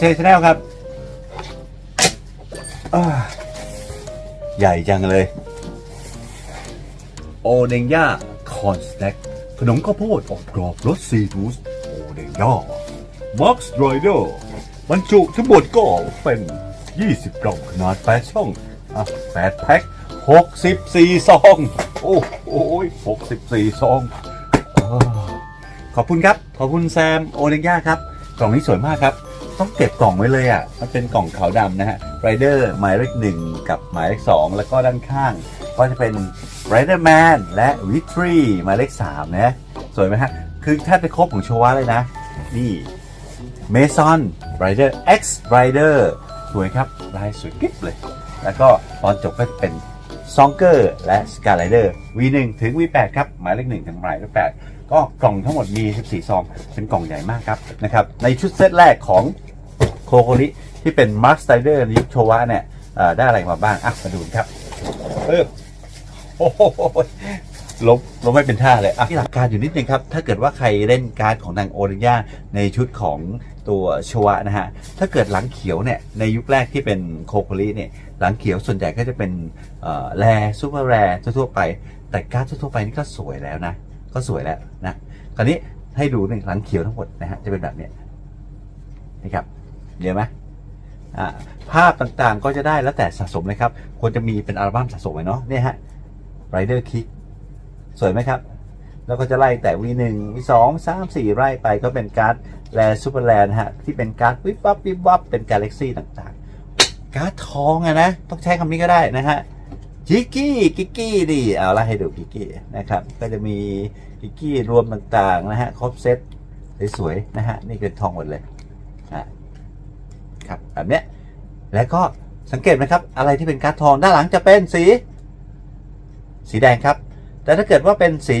เชยชแนลครับอ่าใหญ่จังเลย โอเดงย่าคอนสแน็คขนมข้าวโพดอบกรอบรสซีฟู้ดโอเดงย่าม็อกซ์ไรเดอร์ บรรจุทั้งหมดก็เป็น 20 กล่องขนาด8ช่องอะ8แพ็ค64 ซอง โอ้โอ้ย64 ซองอาขอบคุณครับ ขอบคุณแซมโอเดงย่าครับ กล่องนี้สวยมากครับ ต้องเก็บกล่องไว้เลยอะ มันเป็นกล่องขาวดำนะฮะไรเดอร์หมายเลขหนึ่งกับหมายเลขสองแล้วก็ด้านข้าง ก็จะเป็น Rider Man และวิทรีหมายเลขสามนะ สวยไหมฮะ คือแทบจะครบของโชวะเลยนะ นี่ Mason Rider X Rider สวยครับลายสวยกิ๊บเลย แล้วก็ตอนจบก็จะเป็นซองเกอร์และ Sky Rider V1 ถึง V8 ครับ หมายเลข1ถึงหมายเลข8ก็กล่องทั้งหมดมี 14 ซอง เป็นกล่องใหญ่มากครับนะครับ ในชุดเซตแรกของโคโคริที่เป็น Mark s t r i d e r ในยุคโชวะเนี่ยได้อะไรมาบ้าง อะ มาดูครับเออโอ้โหลบลบไม่เป็นท่าเลยอะที่หลักการอยู่นิดนึงครับ ถ้าเกิดว่าใครเล่นการ์ดของนางโอริยาในชุดของ ตัวโชวะนะฮะ ถ้าเกิดหลังเขียวเนี่ยในยุคแรกที่เป็นโคโคริเนี่ยหลังเขียวส่วนใหญ่ก็จะเป็นเอ่ซูเปอร์แรทั่วไป แต่การ์ดทั่วไปนี่ก็สวยแล้วนะ ก็สวยแล้วนะ คราวนี้ให้ดูหนึ่งหลังเขียวทั้งหมดนะฮะจะเป็นแบบนี้นี่ครับเห็นไหมภาพต่างๆก็จะได้แล้วแต่สะสมเลยครับ ควรจะมีเป็นอัลบั้มสะสมไว้เนาะเนี่ยฮะ Rider Kick สวยไหมครับ แล้วก็จะไล่แต่ V1 V2 3 4 ไล่ไปก็เป็นการ์ดแรซูเปอร์แรนะฮะ ที่เป็นการ์ดวิบวับวิบวับเป็นกาแล็กซี่ต่างๆ การ์ดทองอะนะ ต้องใช้คำนี้ก็ได้นะฮะกิกกี้กิกกี้ดิเอาละให้ดูกิกกี้นะครับ ก็จะมีกิกกี้รวมต่างๆนะฮะ ครบเซตสวยๆนะฮะ นี่คือทองหมดเลยอะครับแบบเนี้ยแล้วก็สังเกตไหมครับ อะไรที่เป็นการ์ดทองด้านหลังจะเป็นสี สีแดงครับ แต่ถ้าเกิดว่าเป็นสี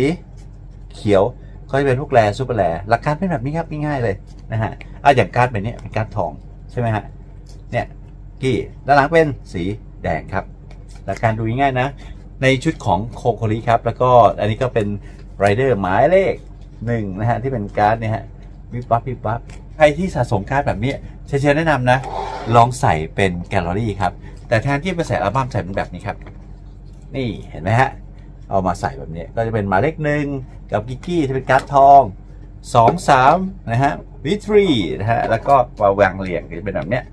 เขียวก็จะเป็นพวกแรซูเปอร์แรหลักการเป็นแบบนี้ครับง่ายๆเลยนะฮะอะอย่างการ์ดแบบนี้เป็นการ์ดทองใช่ไหมฮะเนี่ยกี้ด้านหลังเป็นสีแดงครับ หลักการดูง่ายๆนะ ในชุดของโคโคริครับ แล้วก็อันนี้ก็เป็นไรเดอร์หมายเลขหนึ่งนะฮะที่เป็นการ์ดเนี่ยฮะวิบวับวิบวับใครที่สะสมการ์ดแบบนี้เชิญแนะนำนะ ลองใส่เป็นแกลเลอรี่ครับ แต่แทนที่จะใส่อัลบั้มใส่เป็นแบบนี้ครับ นี่เห็นไหมฮะ เอามาใส่แบบนี้ก็จะเป็นหมายเลขหนึ่งกับกิกกี้ที่เป็นการ์ดทองสองสามนะฮะวิทรีนะฮะแล้วก็มาวางเรียงก็จะเป็นแบบเนี้ย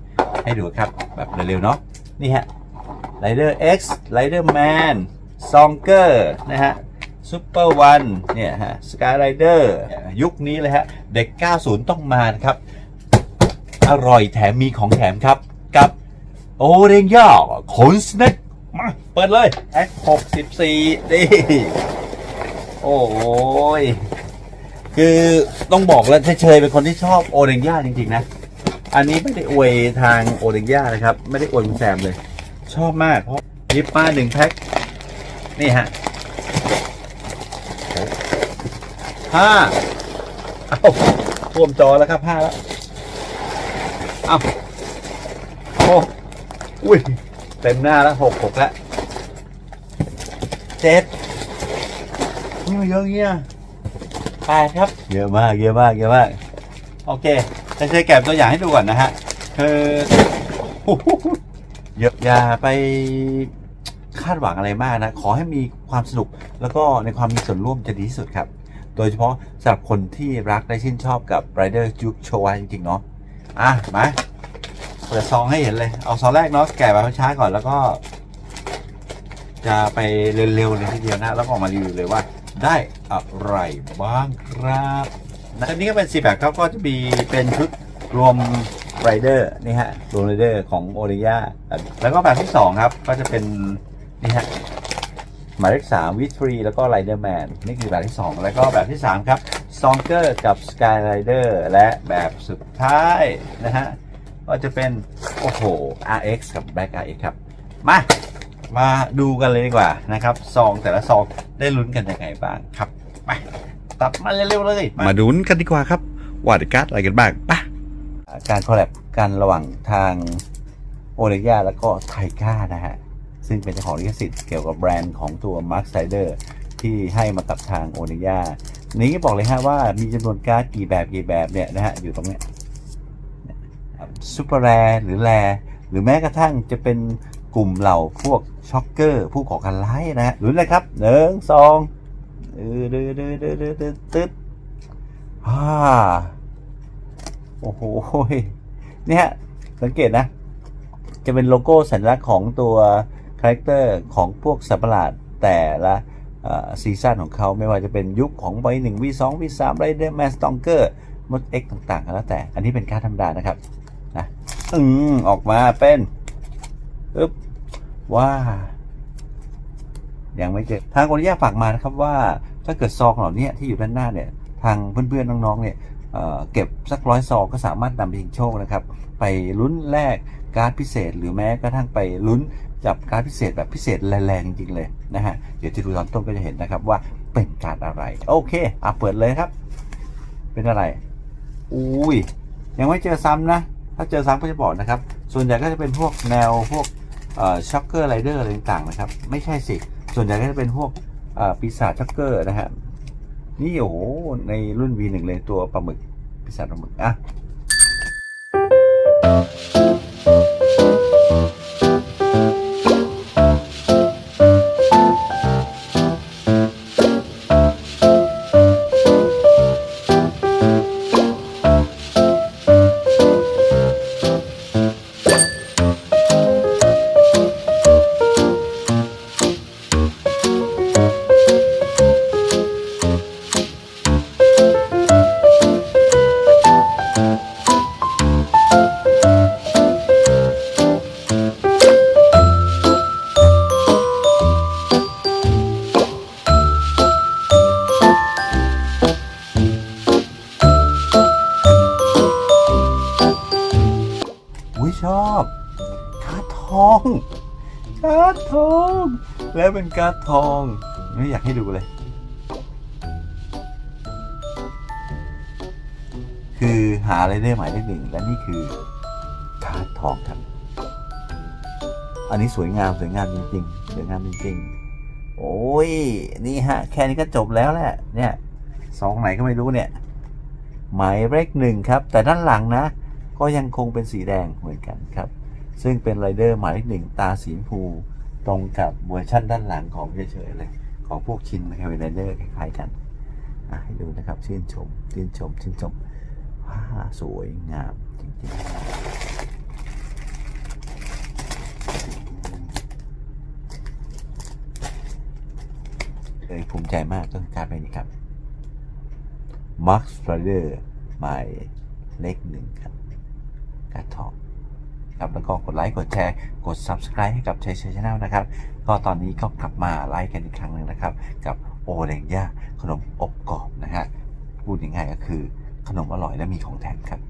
ให้ดูครับแบบเร็วๆเนาะนี่ฮะ Rider X Rider Man Songer นะฮะ Super One เนี่ยฮะ Sky Rider ยุคนี้เลยฮะ เด็ก 90 ต้องมานะครับ อร่อยแถมมีของแถมครับ กับโอเรนย่าขนสเน็กมา เปิดเลยแอค64ดีโอ้ย คือต้องบอกแล้วเฉยเป็นคนที่ชอบโอเรนย่าจริงๆนะ อันนี้ไม่ได้อวยทางโอเรนย่านะครับ ไม่ได้อวยคุณแซมเลย ชอบมากเพราะยิบมาหนึ่งแพ็ค นี่ฮะห้าเอ้าท่วมจอแล้วครับห้าแล้ว เอ้าโอ้อุ้ย เต็มหน้าแล้วหกหกแล้ว เจ็ดนี่มาเยอะเงี้ยแปดครับ เยอะมาก เยอะมาก เยอะมาก โอเคจะใช้แกะตัวอย่างให้ดูก่อนนะฮะ คือโอ้โหเยอะอย่าไปคาดหวังอะไรมากนะ ขอให้มีความสนุก แล้วก็ในความมีส่วนร่วมจะดีที่สุดครับ โดยเฉพาะสำหรับคนที่รักและชื่นชอบกับ Rider Juke s h o w จริง ๆ เนาะ อะ มา เปิดซองให้เห็นเลย เอาซองแรกเนาะ แกะแบบช้าๆก่อนแล้วก็ จะไปเร็วๆเลยทีเดียวนะ แล้วก็ออกมารีวิวเลยว่าได้อะไรบ้างครับนะอันนี้ก็เป็นสีแบบครับก็จะมีเป็นชุดรวมไรเดอร์นี่ฮะรวมไรเดอร์ของโอริยาแล้วก็แบบที่สองครับ ก็จะเป็นนี่ฮะหมายเลขสามวิทรีแล้วก็ไรเดอร์แมนนี่คือแบบที่สองแล้วก็แบบที่สามครับซองเกอร์กับสกายไรเดอร์และแบบสุดท้ายนะฮะก็จะเป็น โอ้โห RX กับ Black RX ครับ มา มาดูกันเลยดีกว่านะครับซองแต่ละซองได้ลุ้นกันยังไงบ้างครับไปตัดมาเร็วๆเลยมาดูกันดีกว่าครับว่าได้การ์ดอะไรกันบ้างไปะการคอลแลบกันระหว่างทางโอเลย่าแล้วก็ไทก้านะฮะ ซึ่งเป็นเจ้าของลิขสิทธิ์เกี่ยวกับแบรนด์ของตัว Mark s i d e r ที่ให้มากับทางโอเลย่านี้บอกเลยฮะว่ามีจำนวนการ์ดกี่แบบกี่แบบเนี่ยนะฮะ อยู่ตรงเนี้ยซูเปอร์แรหรือแรหรือแม้กระทั่งจะเป็น กลุ่มเหล่าพวกช็อกเกอร์ผู้ก่อการร้ายนะฮะลุ้นเลยครับหนึ่งสองเออเดือดเดือดเดือดเดือดตึ๊ดฮ่าโอ้โหเนี่ยสังเกตนะ จะเป็นโลโก้สัญลักษณ์ของตัวคาแรคเตอร์ของพวกสัตว์ประหลาดแต่ละซีซั่นของเขาไม่ว่าจะเป็นยุคของใบหนึ่งวีสองวีสามไรเดอร์แมนสตองเกอร์มดเอ็กต่างๆก็แล้วแต่ อันนี้เป็นการธรรมดานะครับนะอืมออกมาเป็นอึ๊บ ว้ายังไม่เจอทางคนที่ฝากมานะครับว่า ถ้าเกิดซองเหล่านี้ที่อยู่ด้านหน้าเนี่ย ทางเพื่อนๆน้องๆเนี่ยเเก็บสักร้อยซองก็สามารถนำไปชิงโชคนะครับ ไปลุ้นแลกการ์ดพิเศษ หรือแม้กระทั่งไปลุ้นจับการ์ดพิเศษแบบพิเศษแรงๆจริงๆเลยนะฮะ เดี๋ยวที่ดูตอนต้นก็จะเห็นนะครับว่าเป็นการ์ดอะไร โอเคอะเปิดเลยครับ เป็นอะไร อุ้ยยังไม่เจอซ้ำนะ ถ้าเจอซ้ำก็จะบอกนะครับ ส่วนใหญ่ก็จะเป็นพวกแนวพวก ช็อกเกอร์ไรเดอร์อะไรต่างๆนะครับ ไม่ใช่สิ ส่วนใหญ่ก็จะเป็นพวกปีศาจช็อกเกอร์นะฮะนี่โอ้โหในรุ่น V1 เลยตัวปลาหมึกปีศาจปลาหมึกอะ องการ์ดทอง แล้วเป็นการ์ดทองไม่อยากให้ดูเลย คือหาอะไรได้หมายเลขหนึ่งและนี่คือการ์ดทองครับ อันนี้สวยงามสวยงามจริงๆสวยงามจริงๆ โอ้ยนี่ฮะ แค่นี้ก็จบแล้วแหละเนี่ยสองไหนก็ไม่รู้เนี่ย หมายเลขหนึ่งครับ แต่ด้านหลังนะ ก็ยังคงเป็นสีแดงเหมือนกันครับ ซึ่งเป็นไรเดอร์หมายเลขหนึ่งตาสีชมพูตรงกับเวอร์ชั่นด้านหลังของเฉยๆเลยของพวกชินนะครับไรเดอร์คล้ายๆกันให้ดูนะครับชื่นชมชื่นชมชื่นชมว้าสวยงามจริงๆเลยภูมิใจมากต้องการไปนี้ครับ Max Rider หมายเลขหนึ่งครับการทอง ครับแล้วก็กดไลค์กดแชร์กด Subscribe ให้กับชัยชัยชาแนลนะครับก็ตอนนี้ก็กลับมาไลค์กันอีกครั้งหนึ่งนะครับ กับโอเลงย่าขนมอบกรอบนะฮะพูดง่ายๆก็คือขนมอร่อยและมีของแถมครับ